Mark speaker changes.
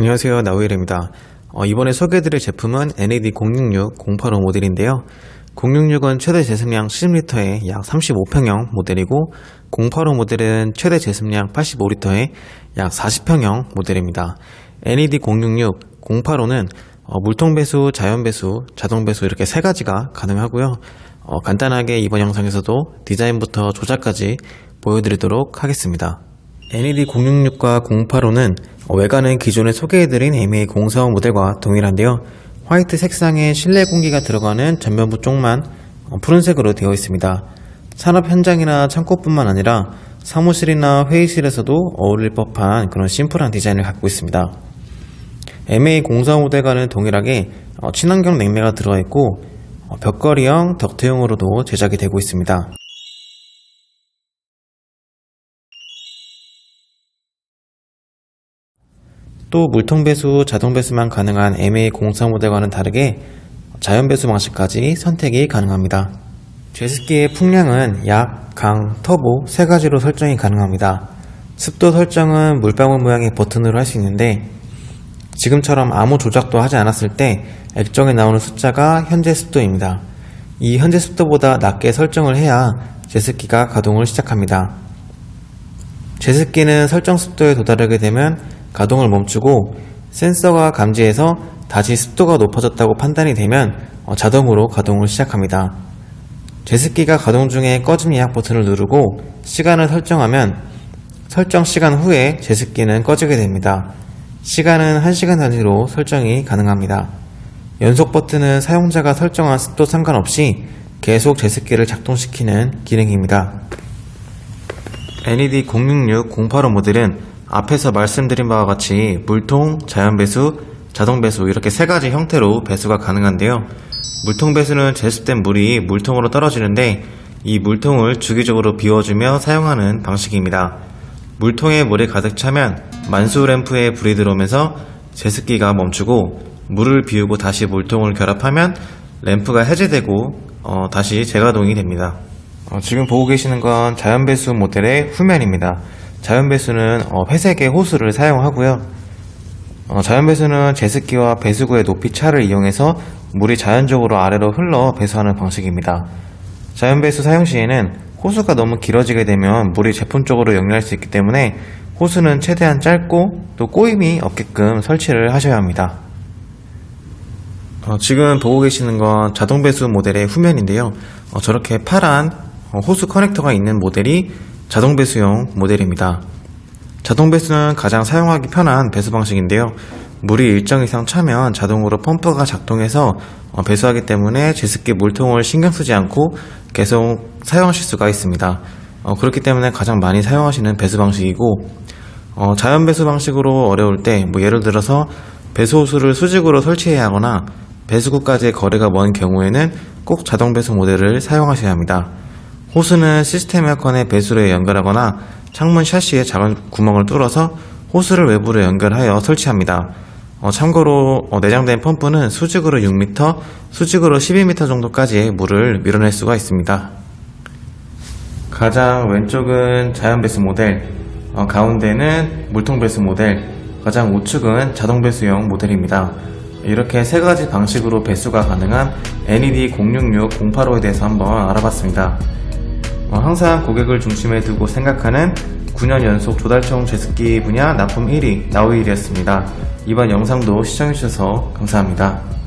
Speaker 1: 안녕하세요. 나우일입니다. 어, 이번에 소개해드릴 제품은 NAD 066 085 모델인데요. 066은 최대 제습량 70리터에 약 35평형 모델이고 085 모델은 최대 제습량 85리터에 약 40평형 모델입니다. NAD 066 085는 어, 물통 배수, 자연 배수, 자동 배수 이렇게 세 가지가 가능하고요. 어, 간단하게 이번 영상에서도 디자인부터 조작까지 보여드리도록 하겠습니다. NED 066과 085는 외관은 기존에 소개해드린 MA04 모델과 동일한데요. 화이트 색상의 실내 공기가 들어가는 전면부 쪽만 어, 푸른색으로 되어 있습니다. 산업 현장이나 창고뿐만 아니라 사무실이나 회의실에서도 어울릴 법한 그런 심플한 디자인을 갖고 있습니다. MA04 모델과는 동일하게 어, 친환경 냉매가 들어가 있고 어, 벽걸이형 덕트용으로도 제작이 되고 있습니다. 또 물통 배수, 자동 배수만 가능한 MA04 모델과는 다르게 자연 배수 방식까지 선택이 가능합니다. 제습기의 풍량은 약, 강, 터보 세 가지로 설정이 가능합니다. 습도 설정은 물방울 모양의 버튼으로 할 수 있는데 지금처럼 아무 조작도 하지 않았을 때 액정에 나오는 숫자가 현재 습도입니다. 이 현재 습도보다 낮게 설정을 해야 제습기가 가동을 시작합니다. 제습기는 설정 습도에 도달하게 되면 가동을 멈추고 센서가 감지해서 다시 습도가 높아졌다고 판단이 되면 어, 자동으로 가동을 시작합니다. 제습기가 가동 중에 꺼짐 예약 버튼을 누르고 시간을 설정하면 설정 시간 후에 제습기는 꺼지게 됩니다. 시간은 1시간 단위로 설정이 가능합니다. 연속 버튼은 사용자가 설정한 습도 상관없이 계속 제습기를 작동시키는 기능입니다. NED 066 085 모델은 앞에서 말씀드린 바와 같이 물통, 자연 배수, 자동 배수 이렇게 세 가지 형태로 배수가 가능한데요. 물통 배수는 제습된 물이 물통으로 떨어지는데 이 물통을 주기적으로 비워주며 사용하는 방식입니다. 물통에 물이 가득 차면 만수 램프에 불이 들어오면서 제습기가 멈추고 물을 비우고 다시 물통을 결합하면 램프가 해제되고 어, 다시 재가동이 됩니다. 어, 지금 보고 계시는 건 자연 배수 모델의 후면입니다. 자연 배수는 어, 회색의 호스를 사용하고요. 어, 자연 배수는 제습기와 배수구의 높이 차를 이용해서 물이 자연적으로 아래로 흘러 배수하는 방식입니다. 자연 배수 사용 시에는 호수가 너무 길어지게 되면 물이 제품 쪽으로 역류할 수 있기 때문에 호수는 최대한 짧고 또 꼬임이 없게끔 설치를 하셔야 합니다. 어, 지금 보고 계시는 건 자동 배수 모델의 후면인데요. 어, 저렇게 파란 어, 호수 커넥터가 있는 모델이 자동 배수용 모델입니다. 자동 배수는 가장 사용하기 편한 배수 방식인데요. 물이 일정 이상 차면 자동으로 펌프가 작동해서 어, 배수하기 때문에 제습기 물통을 신경 쓰지 않고 계속 사용하실 수가 있습니다. 어, 그렇기 때문에 가장 많이 사용하시는 배수 방식이고 어, 자연 배수 방식으로 어려울 때 뭐 예를 들어서 배수 호수를 수직으로 설치해야 하거나 배수구까지의 거리가 먼 경우에는 꼭 자동 배수 모델을 사용하셔야 합니다. 호스는 시스템 에어컨의 배수로에 연결하거나 창문 샤시에 작은 구멍을 뚫어서 호스를 외부로 연결하여 설치합니다. 어, 참고로 어, 내장된 펌프는 수직으로 6m, 수직으로 12m 정도까지의 물을 밀어낼 수가 있습니다. 가장 왼쪽은 자연 배수 모델, 어, 가운데는 물통 배수 모델, 가장 우측은 자동 배수용 모델입니다. 이렇게 세 가지 방식으로 배수가 가능한 NED 066 085에 대해서 한번 알아봤습니다. 어, 항상 고객을 중심에 두고 생각하는 9년 연속 조달청 제습기 분야 납품 1위 나우일이었습니다. 이번 영상도 시청해주셔서 감사합니다.